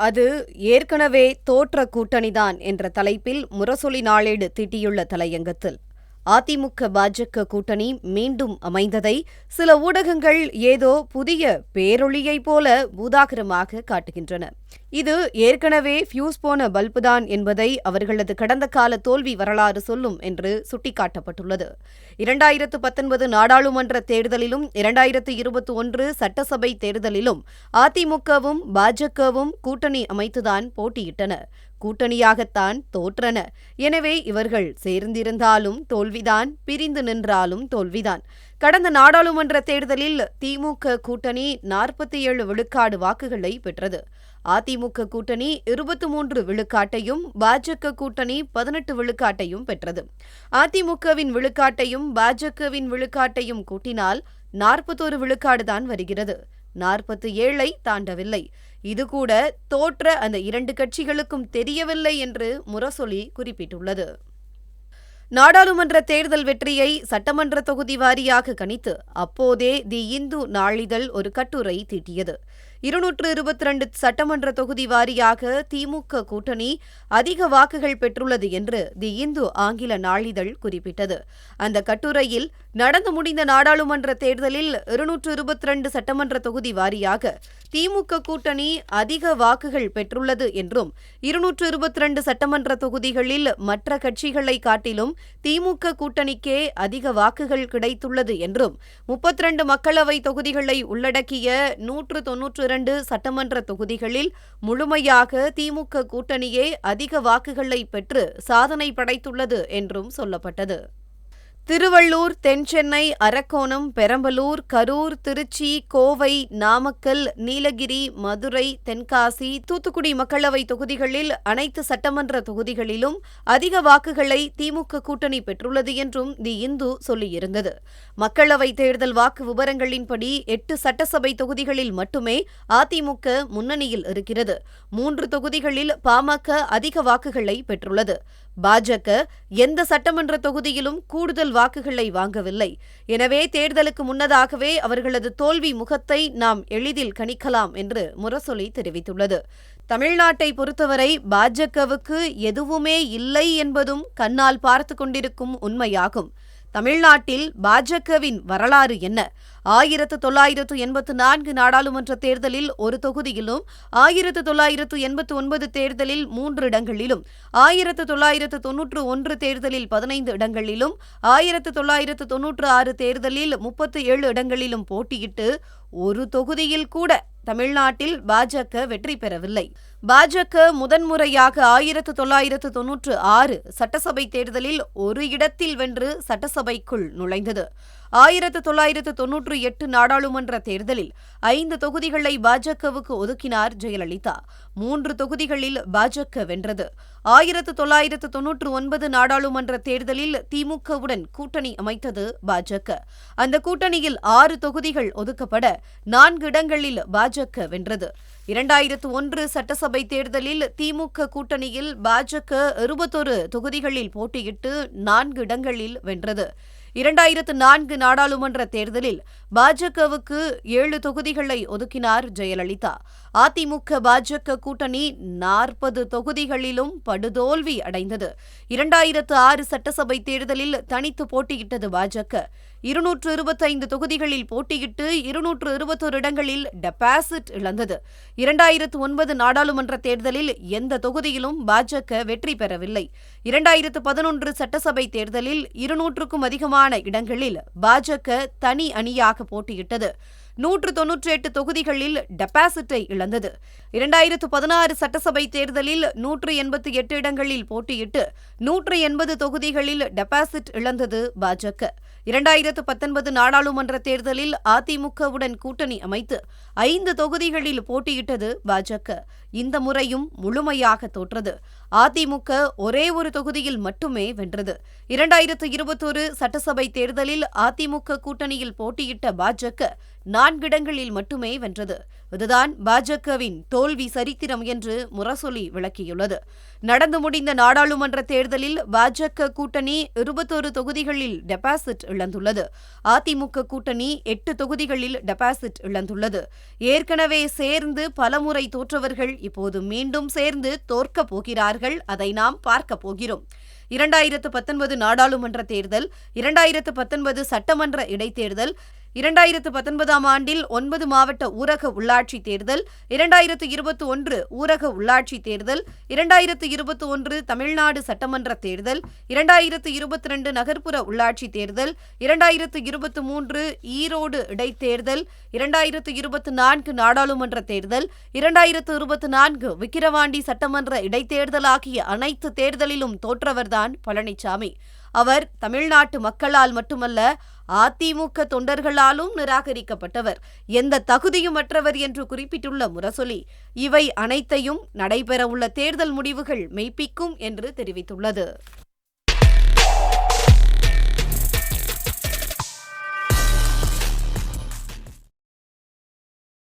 அது ஏற்கனவே தோற்ற கூட்டணிதான் என்ற தலைப்பில் முரசொலி நாளேடு தீட்டியுள்ள தலையங்கத்தில். அதிமுக பாஜக கூட்டணி மீண்டும் அமைந்ததை சில ஊடகங்கள் ஏதோ புதிய பேரொளியைப் போல பூதாகரமாக காட்டுகின்றன. இது ஏற்கனவே ஃபியூஸ் போன பல்புதான் என்பதை அவர்களது கடந்த கால தோல்வி வரலாறு சொல்லும் என்று சுட்டிக்காட்டப்பட்டுள்ளது. இரண்டாயிரத்து பத்தொன்பது நாடாளுமன்ற தேர்தலிலும் இரண்டாயிரத்து இருபத்தி ஒன்று சட்டசபை தேர்தலிலும் அதிமுகவும் பாஜகவும் கூட்டணி அமைத்துதான் போட்டியிட்டன. கூட்டணியாகத்தான் தோற்றன. எனவே இவர்கள் சேர்ந்திருந்தாலும் தோல்விதான் பிரிந்து நின்றாலும் தோல்விதான். கடந்த நாடாளுமன்ற தேர்தலில் திமுக கூட்டணி நாற்பத்தி ஏழு விழுக்காடு வாக்குகளை பெற்றது. அதிமுக கூட்டணி இருபத்தி மூன்று விழுக்காட்டையும் பாஜக கூட்டணி பதினெட்டு விழுக்காட்டையும் பெற்றது. அதிமுகவின் விழுக்காட்டையும் பாஜகவின் விழுக்காட்டையும் கூட்டினால் நாற்பத்தோரு விழுக்காடுதான் வருகிறது. நாற்பத்தி ஏழை தாண்டவில்லை. இது கூட தோற்ற அந்த இரண்டு கட்சிகளுக்கும் தெரியவில்லை என்று முரசொலி குறிப்பிட்டுள்ளது. நாடாளுமன்ற தேர்தல் வெற்றியை சட்டமன்ற தொகுதி வாரியாக கணித்து அப்போதே தி இந்து நாளிதழ் ஒரு கட்டுரை தீட்டியது. இருநூற்று இருபத்தி ரெண்டு சட்டமன்ற தொகுதி வாரியாக திமுக கூட்டணி அதிக வாக்குகள் பெற்றுள்ளது என்று தி இந்து ஆங்கில நாளிதழ் குறிப்பிட்டது. அந்த கட்டுரையில் நடந்து முடிந்த நாடாளுமன்ற தேர்தலில் இருநூற்று இருபத்தி ரெண்டு சட்டமன்ற தொகுதி வாரியாக திமுக கூட்டணி அதிக வாக்குகள் பெற்றுள்ளது என்றும் இருநூற்று இருபத்தி ரெண்டு சட்டமன்ற தொகுதிகளில் மற்ற கட்சிகளை காட்டிலும் திமுக கூட்டணிக்கே அதிக வாக்குகள் கிடைத்துள்ளது என்றும் முப்பத்தி ரெண்டு மக்களவை தொகுதிகளை உள்ளடக்கிய நூற்று தொன்னூற்று இரண்டு சட்டமன்ற தொகுதிகளில் முழுமையாக திமுக கூட்டணியே அதிக வாக்குகளை பெற்று சாதனை படைத்துள்ளது என்றும் சொல்லப்பட்டது. திருவள்ளூர் தென்சென்னை அரக்கோணம் பெரம்பலூர் கரூர் திருச்சி கோவை நாமக்கல் நீலகிரி மதுரை தென்காசி தூத்துக்குடி மக்களவை தொகுதிகளில் அனைத்து சட்டமன்ற தொகுதிகளிலும் அதிக வாக்குகளை திமுக கூட்டணி பெற்றுள்ளது என்றும் தி இந்து சொல்லியிருந்தது. மக்களவை தேர்தல் வாக்கு விவரங்களின்படி எட்டு சட்டசபை தொகுதிகளில் மட்டுமே அதிமுக முன்னணியில் இருக்கிறது. மூன்று தொகுதிகளில் பாமக அதிக வாக்குகளை பெற்றுள்ளது. பாஜக எந்த சட்டமன்ற தொகுதியிலும் கூடுதல் வாக்குகளை வாங்கவில்லை. எனவே தேர்தலுக்கு முன்னதாகவே அவர்களது தோல்வி முகத்தை நாம் எளிதில் கணிக்கலாம் என்று முரசொலி தெரிவித்துள்ளது. தமிழ்நாட்டை பொறுத்தவரை பாஜகவுக்கு எதுவுமே இல்லை என்பதும் கண்ணால் பார்த்து கொண்டிருக்கும் உண்மையாகும். தமிழ்நாட்டில் பாஜகவின் வரலாறு என்ன? ஆயிரத்து தொள்ளாயிரத்து எண்பத்து நான்கு நாடாளுமன்ற தேர்தலில் ஒரு தொகுதியிலும் ஆயிரத்து தொள்ளாயிரத்து எண்பத்து ஒன்பது தேர்தலில் மூன்று இடங்களிலும் ஆயிரத்து தொள்ளாயிரத்து தொன்னூற்று ஒன்று தேர்தலில் பதினைந்து இடங்களிலும் ஆயிரத்து தொள்ளாயிரத்து தொன்னூற்று ஆறு தேர்தலில் முப்பத்து ஏழு இடங்களிலும் போட்டியிட்டு ஒரு தொகுதியில் கூட தமிழ்நாட்டில் பாஜக வெற்றி பெறவில்லை. பாஜக முதன்முறையாக ஆயிரத்து தொள்ளாயிரத்து தொன்னூற்று ஆறு சட்டசபை தேர்தலில் ஒரு இடத்தில் வென்று சட்டசபைக்குள் நுழைந்தது. ஆயிரத்து தொள்ளாயிரத்து தொன்னூற்று எட்டு நாடாளுமன்ற தேர்தலில் ஐந்து தொகுதிகளை பாஜகவுக்கு ஒதுக்கினார் ஜெயலலிதா. மூன்று தொகுதிகளில் பாஜக வென்றது. ஆயிரத்து தொள்ளாயிரத்து தொன்னூற்று ஒன்பது நாடாளுமன்ற தேர்தலில் திமுகவுடன் கூட்டணி அமைத்தது பாஜக. அந்த கூட்டணியில் ஆறு தொகுதிகள் ஒதுக்கப்பட நான்கு இடங்களில் பாஜக வென்றது. இரண்டாயிரத்து ஒன்று சட்டசபை தேர்தலில் திமுக கூட்டணியில் பாஜக இருபத்தொரு தொகுதிகளில் போட்டியிட்டு நான்கு இடங்களில் வென்றது. இரண்டாயிரத்து நான்கு நாடாளுமன்ற தேர்தலில் பாஜகவுக்கு ஏழு தொகுதிகளை ஒதுக்கினார் ஜெயலலிதா. அதிமுக பாஜக கூட்டணி நாற்பது தொகுதிகளிலும் படுதோல்வி அடைந்தது. இரண்டாயிரத்து ஆறு சட்டசபை தேர்தலில் தனித்து போட்டியிட்டது பாஜக. இருநூற்று இருபத்தைந்து தொகுதிகளில் போட்டியிட்டு இருநூற்று இருபத்தொரு இடங்களில் டெபாசிட் இழந்தது. இரண்டாயிரத்து ஒன்பது நாடாளுமன்ற தேர்தலில் எந்த தொகுதியிலும் பாஜக வெற்றி பெறவில்லை. இரண்டாயிரத்து பதினொன்று சட்டசபை தேர்தலில் இருநூற்றுக்கும் அதிகமான இடங்களில் பாஜக தனி அணியாக போட்டியிட்டது. நூற்று தொன்னூற்றி எட்டு தொகுதிகளில் டெபாசிட்டை இழந்தது. இரண்டாயிரத்து பதினாறு சட்டசபை தேர்தலில் நூற்று எண்பத்தி எட்டு இடங்களில் போட்டியிட்டு நூற்று எண்பது தொகுதிகளில் டெபாசிட் இழந்தது பாஜக. இரண்டாயிரத்து பத்தொன்பது நாடாளுமன்ற தேர்தலில் அதிமுகவுடன் கூட்டணி அமைத்து ஐந்து தொகுதிகளில் போட்டியிட்டது பாஜக. இந்த முறையும் முழுமையாக தோற்றது. அதிமுக ஒரே ஒரு தொகுதியில் மட்டுமே வென்றது. இரண்டாயிரத்து இருபத்தொரு சட்டசபை தேர்தலில் அதிமுக கூட்டணியில் போட்டியிட்ட பாஜக நான்கிடங்களில் மட்டுமே வென்றது. இதுதான் பாஜகவின் தோல்வி சரித்திரம் என்று முரசொலி விளக்கியுள்ளது. நடந்து முடிந்த நாடாளுமன்ற தேர்தலில் பாஜக கூட்டணி இருபத்தொரு தொகுதிகளில் டெபாசிட் இழந்துள்ளது. அதிமுக கூட்டணி எட்டு தொகுதிகளில் டெபாசிட் இழந்துள்ளது. ஏற்கனவே சேர்ந்து பலமுறை தோற்றவர்கள் இப்போது மீண்டும் சேர்ந்து தோற்கப் போகிறார்கள். அதை நாம் பார்க்க போகிறோம். இரண்டாயிரத்து பத்தொன்பது நாடாளுமன்ற தேர்தல் இரண்டாயிரத்து பத்தொன்பது சட்டமன்ற இடைத்தேர்தல் இரண்டாயிரத்து பத்தொன்பதாம் ஆண்டில் ஒன்பது மாவட்ட ஊரக உள்ளாட்சி தேர்தல் இரண்டாயிரத்து இருபத்தி ஒன்று ஊரக உள்ளாட்சி தேர்தல் இரண்டாயிரத்து இருபத்தி ஒன்று தமிழ்நாடு சட்டமன்ற தேர்தல் இரண்டாயிரத்து இருபத்தி ரெண்டு நகர்ப்புற உள்ளாட்சி தேர்தல் இரண்டாயிரத்து இருபத்தி மூன்று ஈரோடு இடைத்தேர்தல் இரண்டாயிரத்து இருபத்தி நான்கு நாடாளுமன்ற தேர்தல் இரண்டாயிரத்து இருபத்தி நான்கு விக்கிரவாண்டி சட்டமன்ற இடைத்தேர்தல் ஆகிய அனைத்து தேர்தலிலும் தோற்றவர்தான் பழனிசாமி அவர் தமிழ்நாட்டு மக்களால் மட்டுமல்ல அதிமுக தொண்டர்களாலும் நிராகரிக்கப்பட்டவர். எந்த தகுதியுமற்றவர் என்று குறிப்பிட்டுள்ள முரசொலி இவை அனைத்தையும் நடைபெறவுள்ள தேர்தல் முடிவுகள் மெய்ப்பிக்கும் என்று தெரிவித்துள்ளது.